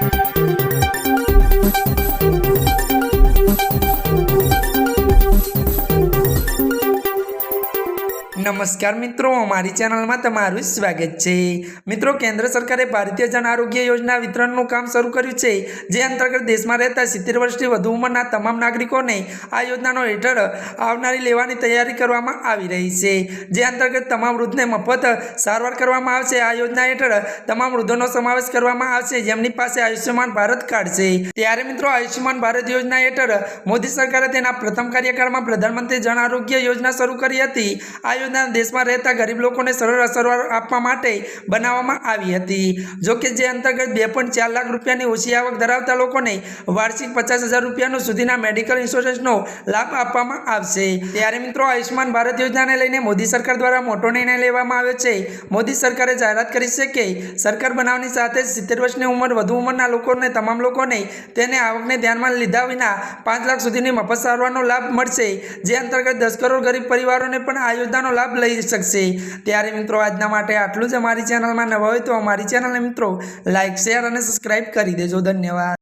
Thank you. નમસ્કાર મિત્રો, અમારી ચેનલમાં તમારું સ્વાગત છે. મિત્રો, કેન્દ્ર સરકારે ભારતીય જન આરોગ્ય યોજના વિતરણનું કામ શરૂ કર્યું છે, જે અંતર્ગત દેશમાં રહેતા સિત્તેર વર્ષથી વધુ ઉંમરના તમામ નાગરિકોને આ યોજનાનો હેઠળ આવનારી લેવાની તૈયારી કરવામાં આવી રહી છે. જે અંતર્ગત તમામ વૃદ્ધને મફત સારવાર કરવામાં આવશે. આ યોજના હેઠળ તમામ વૃદ્ધોનો સમાવેશ કરવામાં આવશે, જેમની પાસે આયુષ્યમાન ભારત કાર્ડ છે. ત્યારે મિત્રો, આયુષ્યમાન ભારત યોજના હેઠળ મોદી સરકારે તેના પ્રથમ કાર્યકાળમાં પ્રધાનમંત્રી જન આરોગ્ય યોજના શરૂ કરી હતી. આ યોજના દેશમાં રહેતા ગરીબ લોકોને સરળ સારવાર આપવા માટે બનાવવામાં આવી હતી. જો કે જે અંતર્ગત બે પોઈન્ટ ચાર લાખ રૂપિયાની ઓછી આવક ધરાવતા લોકોને વાર્ષિક પચાસ હજાર રૂપિયાનો સુધીના મેડિકલ ઇન્સ્યોરન્સનો લાભ આપવામાં આવશે. ત્યારે મિત્રો આયુષ્યમાન ભારત યોજનાને લઈને મોદી સરકાર દ્વારા મોટો નિર્ણય લેવામાં આવ્યો છે. મોદી સરકારે જાહેરાત કરી છે કે સરકાર બનાવની સાથે સિત્તેર વર્ષની ઉંમર, વધુ ઉંમરના લોકોને, તમામ લોકોને તેને આવકને ધ્યાનમાં લીધા વિના પાંચ લાખ સુધીની મફત સારવારનો લાભ મળશે. જે અંતર્ગત દસ કરોડ ગરીબ પરિવારોને પણ આ યોજનાનો લાભ લઈ શકશે. ત્યારે મિત્રો, આજના માટે આટલું જ અમારી ચેનલમાં નવા હોય તો અમારી ચેનલને મિત્રો લાઇક શેર અને સબસ્ક્રાઈબ કરી દેજો. ધન્યવાદ.